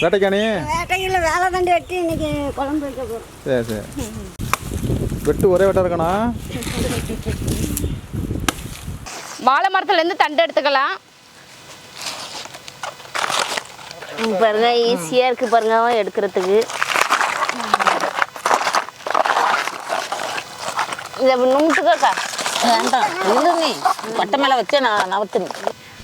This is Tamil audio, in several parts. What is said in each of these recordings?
வேட்டைக்காணி வேட்டையில் வேலை தண்டி வெட்டி இன்னைக்கு குழம்பு வைக்க போகிறோம் சரி சரி. வெட்டு ஒரே வெட்டாக இருக்கணா வாழை மரத்துலேருந்து தண்டு எடுத்துக்கலாம். பாருங்க ஈஸியாக இருக்குது பாருங்க எடுக்கிறதுக்கு. இதை நுமுட்டுக்கா வேண்டாம் இல்லை நீ பட்டை மேலே வச்சு நான் நவத்துனேன்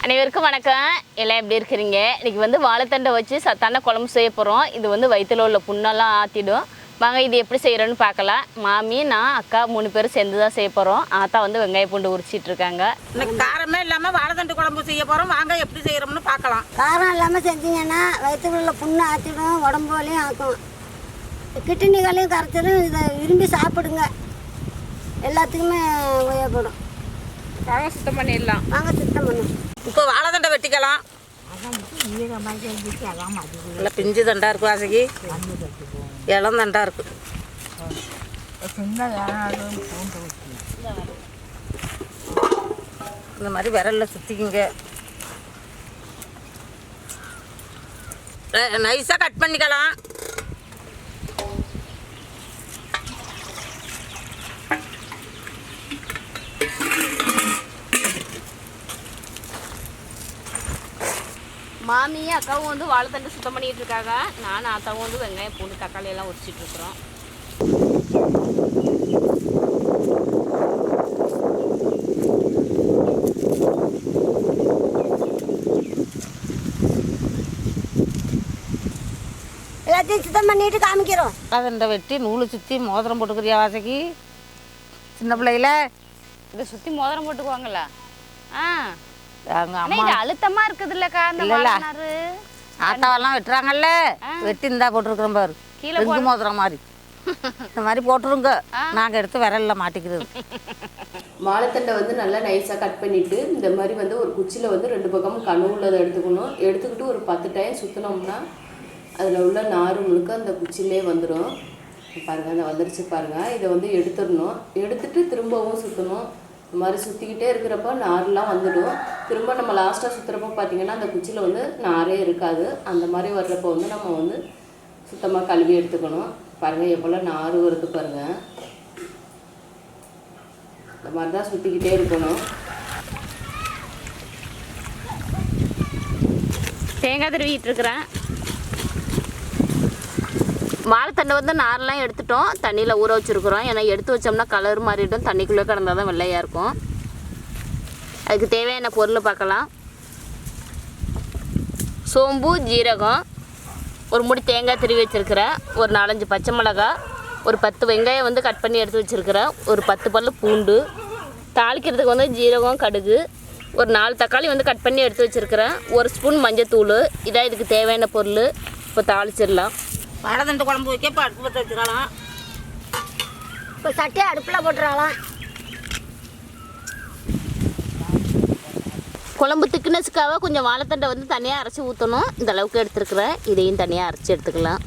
அனைவருக்கும் வணக்கம். எல்லாம் எப்படி இருக்கிறீங்க? இன்னைக்கு வந்து வாழைத்தண்டை வச்சு சத்தான குழம்பு செய்ய போகிறோம் இது வந்து வயிற்றுல உள்ள புண்ணெல்லாம் ஆற்றிடும் வாங்க இது எப்படி செய்கிறோன்னு பார்க்கலாம். மாமி நான் அக்கா மூணு பேரும் சேர்ந்து தான் செய்ய போகிறோம் ஆத்தா வந்து வெங்காய பூண்டு உரிச்சிட்டு இருக்காங்க. இன்னைக்கு காரமே இல்லாமல் வாழைத்தண்டு குழம்பு செய்ய போகிறோம் வாங்க எப்படி செய்கிறோம்னு பார்க்கலாம். காரம் இல்லாமல் செஞ்சீங்கன்னா வயிற்றுக்குள்ள புண்ணு ஆற்றிடும் உடம்பு வலியும் ஆக்கும். கிட்னிகளையும் கரைச்சிடும் இதை விரும்பி சாப்பிடுங்க. எல்லாத்துக்குமே உபயோகப்படும். சுத்தம் பண்ணிடலாம். வாங்க சுத்தம் பண்ணும் இப்போ வாழைத்தண்டை வெட்டிக்கலாம். நல்லா பிஞ்சு தண்டா இருக்கும் வாசகி இளம் தண்டா இருக்கு இந்த மாதிரி விரலில் சுற்றிக்கிங்க நைஸாக கட் பண்ணிக்கலாம். மாமியும் அக்காவும் வந்து வாழைத்தண்டு சுத்தம் பண்ணிட்டு இருக்காங்க நானும் ஆத்தாவும் வந்து வெங்காயம் பூண்டு தக்காளி எல்லாம் உரிச்சிட்டு இருக்கிறோம் எல்லாத்தையும் சுத்தம் பண்ணிட்டு காமிக்கிறோம். வாழைத்தண்டை வெட்டி நூல் சுற்றி மோதிரம் போட்டுக்கிறியா வாசகி? சின்ன பிள்ளையில? இதை சுற்றி மோதிரம் போட்டுக்குவாங்களா ஆ. எங்கள் ஆனா அம்மா. இது அழுத்தமா இருக்குது இல்லக்கா அந்த இல்ல, ஆத்தாவெல்லாம் வெட்டுறாங்கல்ல. வெட்டி இந்தா போட்டிருக்கிறோம் பாரு. கீழே ரெங்கு மோதிரம் மாதிரி. இந்த மாதிரி போட்டுருங்க. நாங்கள் எடுத்து விரல்ல மாட்டிக்கிறது. வாழைத்தண்டை வந்து நல்லா நைஸாக கட் பண்ணிவிட்டு இந்த மாதிரி வந்து ஒரு குச்சியில் வந்து ரெண்டு பக்கமும் கனவு உள்ளதை எடுத்துக்கணும். எடுத்துக்கிட்டு ஒரு பத்து டைம் சுற்றினோம்னா அதில் உள்ள நார் முழுக்க அந்த குச்சிலே வந்துடும் பாருங்கள் அந்த வந்துருச்சு பாருங்கள் இதை வந்து எடுத்துடணும். எடுத்துட்டு திரும்பவும் சுற்றணும் இந்த மாதிரி சுற்றிக்கிட்டே இருக்கிறப்ப நார்லாம் வந்துடும். திரும்ப நம்ம லாஸ்ட்டாக சுற்றுறப்போ பார்த்திங்கன்னா அந்த குச்சியில் வந்து நாரே இருக்காது. அந்த மாதிரி வர்றப்போ வந்து நம்ம வந்து சுத்தமாக கழுவி எடுத்துக்கணும். பாருங்கள் எவ்வளோ நார் வருது பாருங்கள் இந்த மாதிரி தான் சுற்றிக்கிட்டே இருக்கணும். தேங்காய் திருவிட்டு இருக்கிறேன். வாழைத்தண்டை வந்து நார்லாம் எடுத்துட்டோம். தண்ணியில் ஊற வச்சுருக்குறோம். ஏன்னா எடுத்து வச்சோம்னா கலர் மாறிவிட்டோம் தண்ணிக்குள்ளே கிடந்தா தான் வெள்ளையாக இருக்கும். அதுக்கு தேவையான பொருள் பார்க்கலாம். சோம்பு ஜீரகம் ஒரு முடி தேங்காய் திருவி வச்சுருக்கிறேன் ஒரு நாலஞ்சு பச்சை மிளகாய் ஒரு பத்து வெங்காயம் வந்து கட் பண்ணி எடுத்து வச்சுருக்கிறேன் ஒரு பத்து பல்லு பூண்டு தாளிக்கிறதுக்கு வந்து ஜீரகம் கடுகு ஒரு நாலு தக்காளி வந்து கட் பண்ணி எடுத்து வச்சுருக்கிறேன் ஒரு ஸ்பூன் மஞ்சத்தூள். இதான் இதுக்கு தேவையான பொருள். இப்போ தாளிச்சிடலாம். வாழைத்தண்டு குழம்பு வைக்க இப்போ அடுப்பு பற்ற வச்சுக்கலாம் இப்போ சட்டையை அடுப்பில் போட்டுறாலாம் குழம்பு திக்னஸுக்காக கொஞ்சம் வாழைத்தண்டை வந்து தனியாக அரைச்சி ஊற்றணும் இந்த அளவுக்கு எடுத்துருக்குறேன். இதையும் தனியாக அரைச்சி எடுத்துக்கலாம்.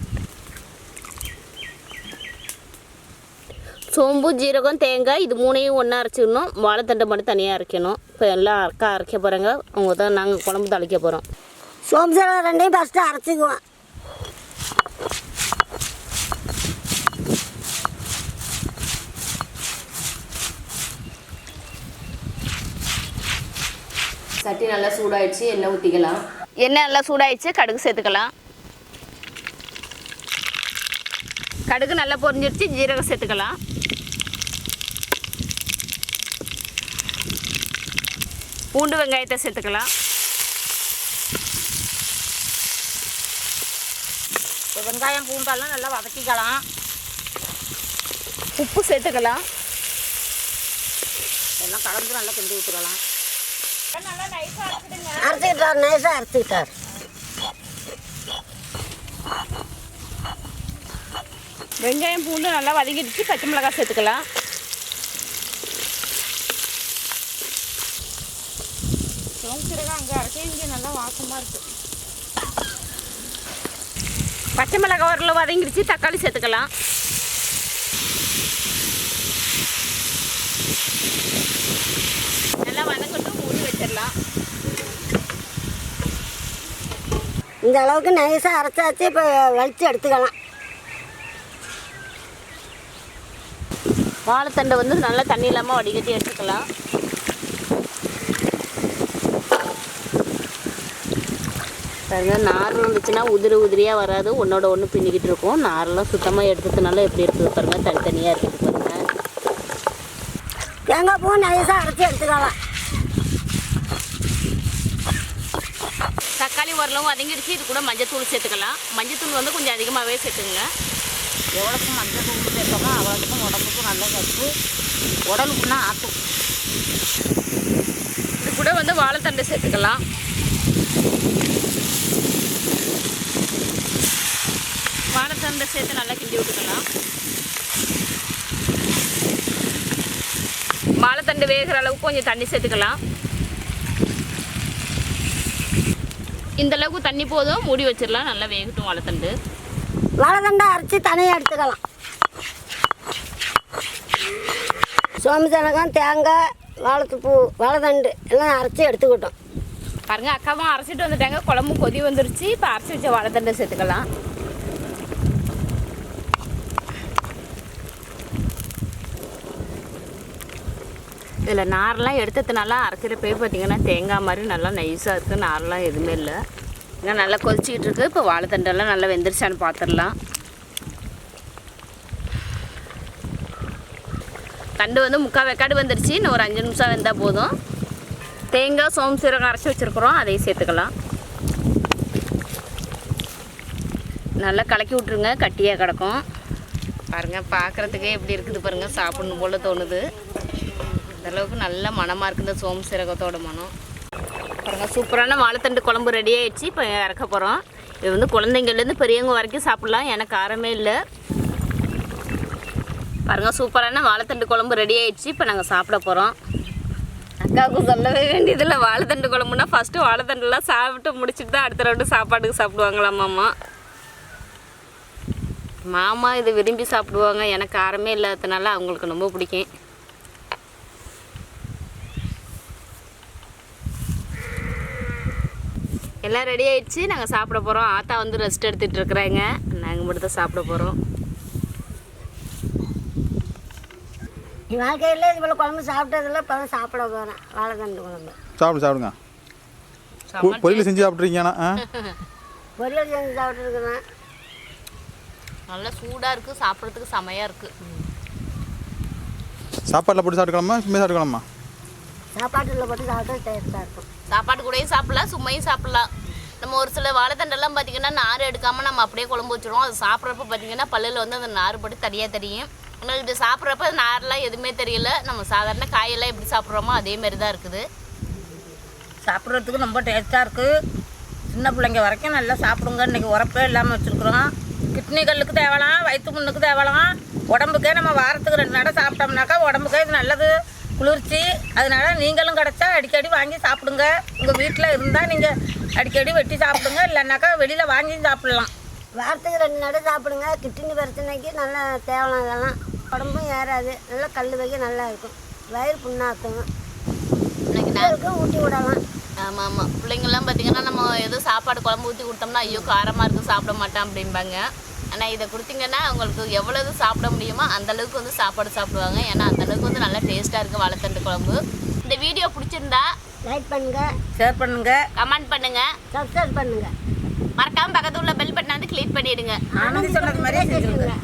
சோம்பு ஜீரகம் தேங்காய் இது மூணையும் ஒன்றா அரைச்சிடணும் வாழைத்தண்டை மட்டும் தனியாக அரைக்கணும். இப்போ எல்லாம் அரைக்க அரைக்க போகிறாங்க அவங்க தான் நாங்கள் குழம்பு தாளிக்க போகிறோம் சோம்பு சீரகம் ரெண்டையும் ஃபஸ்ட்டு அரைச்சிக்குவோம். சட்டி நல்லா சூடாயிடுச்சு எண்ணெய் ஊற்றிக்கலாம் எண்ணெய் நல்லா சூடாயிடுச்சு கடுகு சேர்த்துக்கலாம். கடுகு நல்லா பொரிஞ்சிருச்சு ஜீரகம் சேர்த்துக்கலாம். பூண்டு வெங்காயத்தை சேர்த்துக்கலாம். வெங்காயம் பூண்டெல்லாம் நல்லா வதக்கிக்கலாம். உப்பு சேர்த்துக்கலாம். எல்லாம் கலந்து நல்லா கிண்டி ஊற்றுக்கலாம் அரைச்சிக்கிட்டார் நைஸாக அரைச்சிக்கிட்டார் வெங்காயம் பூண்டு நல்லா வதக்கிடுச்சு பச்சை மிளகாய் சேர்த்துக்கலாம். சோம்புச்சிரகம் அங்கே அரைக்க இங்கே நல்லா வாசமாக இருக்குது பச்சை மிளகாய் வரல வதங்கிடுச்சு. தக்காளி சேர்த்துக்கலாம். வச்சிடலாம் இந்த அளவுக்கு நைஸாக அரைச்சாச்சு இப்போ வலிச்சு எடுத்துக்கலாம். வாழைத்தண்டை வந்து நல்லா தண்ணி இல்லாமல் வடிகட்டி எடுத்துக்கலாம். பாருங்க நார் இருந்துச்சுன்னா உதிரி உதிரியாக வராது. ஒன்றோட ஒன்று பின்னிக்கிட்டு இருக்கும். நாரெல்லாம் சுத்தமாக எடுத்ததுனால எப்படி இருக்குது பாருங்க தனித்தனியாக இருக்குது பாருங்க. தேங்காய் பூ நைஸாக அரைச்சி எடுத்துக்கலாம். தக்காளி ஓரளவு வதங்கிடுச்சு இது கூட மஞ்சத்தூள் சேர்த்துக்கலாம். மஞ்சத்தூள் வந்து கொஞ்சம் அதிகமாகவே சேர்த்துங்க எவ்வளோக்கு மஞ்சள் தூள் சேர்த்தோமோ அவ்வளோக்கும் உடம்புக்கும் நல்ல சத்து உடலுக்குன்னா ஆற்றும் இது கூட வந்து வாழைத்தண்டை சேர்த்துக்கலாம். வாழைத்தண்டை சேர்த்து நல்லா கிண்டி விட்டுக்கலாம். வாழைத்தண்டு வேகிற அளவுக்கு கொஞ்சம் தண்ணி சேர்த்துக்கலாம். இந்த அளவுக்கு தண்ணி போதும் மூடி வச்சிடலாம். நல்லா வேகட்டும் வாழைத்தண்டு வாழைத்தண்டை அரைச்சி தனியாக எடுத்துக்கலாம். சோம்பு சனகம் தேங்காய் வாழைப்பூ வாழைத்தண்டு எல்லாம் அரைச்சி எடுத்துக்கிட்டோம். பாருங்க அக்காவும் அரைச்சிட்டு வந்துட்டாங்க. குழம்பு கொதி வந்துருச்சு. இப்போ அரைச்சி வச்ச வாழைத்தண்டை சேர்த்துக்கலாம். இதில் நாரெல்லாம் எடுத்ததுனால அரைக்கிறப்பே பார்த்தீங்கன்னா தேங்காய் மாதிரி நல்லா நைஸாக இருக்குது நார்லாம் எதுவுமே இல்லை. ஏன்னா நல்லா கொதிச்சிக்கிட்டு இருக்குது இப்போ வாழைத்தண்டெல்லாம் நல்லா வெந்துருச்சான்னு பார்த்துடலாம். தண்டு வந்து முக்கால் வெக்காடு வந்துருச்சு. இன்னும் ஒரு அஞ்சு நிமிஷம் வெந்தால் போதும். தேங்காய் சோம்பு சீரகம் அரைச்சி வச்சுருக்குறோம். அதையும் சேர்த்துக்கலாம். நல்லா கலக்கி விட்ருங்க கட்டியாக கிடக்கும். பாருங்கள் பார்க்குறதுக்கே எப்படி இருக்குது பாருங்கள் சாப்பிட்ணும் போல் தோணுது. அளவுக்கு நல்ல மனமாக இருக்குது இந்த சோம்பு சீரகத்தோட மனம். பாருங்கள் சூப்பரான வாழைத்தண்டு குழம்பு ரெடி ஆகிடுச்சு இப்போ இறக்க போகிறோம் இது வந்து குழந்தைங்கள்லேருந்து பெரியவங்க வரைக்கும் சாப்பிட்லாம். எனக்கு காரமே இல்லை. பாருங்க சூப்பரான வாழைத்தண்டு குழம்பு ரெடி ஆகிடுச்சு இப்போ நாங்கள் சாப்பிட போகிறோம் அக்காவுக்கு சொல்லவே வேண்டியதில்லை. வாழைத்தண்டு குழம்புனா ஃபஸ்ட்டு வாழைத்தண்டுலாம் சாப்பிட்டு முடிச்சுட்டு தான் அடுத்த ரவுண்டு சாப்பாட்டுக்கு சாப்பிடுவாங்களாம் மாமா. மாமா இது விரும்பி சாப்பிடுவாங்க. எனக்கு காரமே இல்லாததுனால அவங்களுக்கு ரொம்ப பிடிக்கும். எல்லாம் ரெடி ஆயிடுச்சு. நாங்கள் சாப்பிட போகிறோம் ஆத்தா வந்து ரெஸ்ட் எடுத்துகிட்டு இருக்கிறாங்க. நாங்கள் மட்டும் தான் சாப்பிட போகிறோம் என் வாழ்க்கையில் இது போல் குழம்பு சாப்பிட்டதில்ல இப்போ தான் சாப்பிட போகிறேன் வாழைத்தண்டு குழம்பு. சாப்பிடு சாப்பிடுங்க. பொரியல் செஞ்சு சாப்பிட்ருக்கீங்கண்ணா பொரியல் செஞ்சு சாப்பிட்ருக்குறேன் நல்லா சூடாக இருக்குது சாப்பிட்றதுக்கு செமையாக இருக்குது சாப்பாட்டில் போட்டு சாப்பிட்டுக்கலாமா? சும்மா சாப்பிட்டுக்கலாமா? சாப்பாட்டில் போட்டு சாப்பிட்டா டேஸ்ட்டாக இருக்கும். சாப்பாடு கூடயும் சாப்பிடலாம் சும்மையும் சாப்பிடலாம். நம்ம ஒரு சில வாழைத்தண்டெல்லாம் பார்த்தீங்கன்னா நார் எடுக்காமல் நம்ம அப்படியே குழம்பு வச்சுருவோம். அது சாப்பிட்றப்ப பார்த்தீங்கன்னா பல்லில் வந்து அந்த நார் போட்டு தனியாக தெரியும். ஆனால் இது சாப்பிட்றப்ப நார்லாம் எதுவுமே தெரியல. நம்ம சாதாரண காயெல்லாம் எப்படி சாப்பிட்றோமோ அதே மாதிரி தான் இருக்குது. சாப்பிட்றதுக்கு ரொம்ப டேஸ்ட்டாக இருக்குது சின்ன பிள்ளைங்க வரைக்கும் நல்லா சாப்பிடுங்க. இன்றைக்கி உரப்பே இல்லாமல் வச்சுருக்குறோம். கிட்னிகளுக்கு தேவலாம் வயிற்று புண்ணுக்கு தேவலாம். உடம்புக்கே நம்ம வாரத்துக்கு ரெண்டு நடை சாப்பிட்டோம்னாக்கா உடம்புக்கே இது நல்லது. குளிர்ச்சி. அதனால நீங்களும் கிடச்சா அடிக்கடி வாங்கி சாப்பிடுங்க. உங்கள் வீட்டில் இருந்தால் நீங்கள் அடிக்கடி வெட்டி சாப்பிடுங்க. இல்லைன்னாக்கா வெளியில் வாங்கி சாப்பிட்லாம். வாரத்துக்கு ரெண்டு நடு சாப்பிடுங்க. கிட்னி பிரச்சனைக்கு நல்லா தேவலாம் இதெல்லாம் உடம்பும் ஏறாது. நல்லா கல் வைக்க நல்லா இருக்கும். வயிறு புண்ணாக்கும். இன்னைக்கு நான் பிள்ளைகளுக்கும் ஊட்டி விடலாம். ஆமாம் ஆமாம் பிள்ளைங்கள்லாம் பார்த்தீங்கன்னா நம்ம எதுவும் சாப்பாடு குழம்பு ஊற்றி கொடுத்தோம்னா ஐயோ காரமாக இருக்குது சாப்பிட மாட்டேன் அப்படிம்பாங்க. ஆனால் இதை கொடுத்தீங்கன்னா அவங்களுக்கு எவ்வளவு சாப்பிட முடியுமோ அந்த அளவுக்கு வந்து சாப்பாடு சாப்பிடுவாங்க. ஏன்னா அந்த அளவுக்கு வந்து நல்லா டேஸ்ட்டாக இருக்குது வாழைத்தண்டு குழம்பு. இந்த வீடியோ பிடிச்சிருந்தா லைக் பண்ணுங்க. ஷேர் பண்ணுங்கள் கமெண்ட் பண்ணுங்கள் சப்ஸ்கிரைப் பண்ணுங்க. மறக்காமல் பக்கத்துல உள்ள பெல் பட்டனை வந்து கிளிக் பண்ணிடுங்க. ஆனந்தி சொன்னது மாதிரியே செஞ்சுருங்க.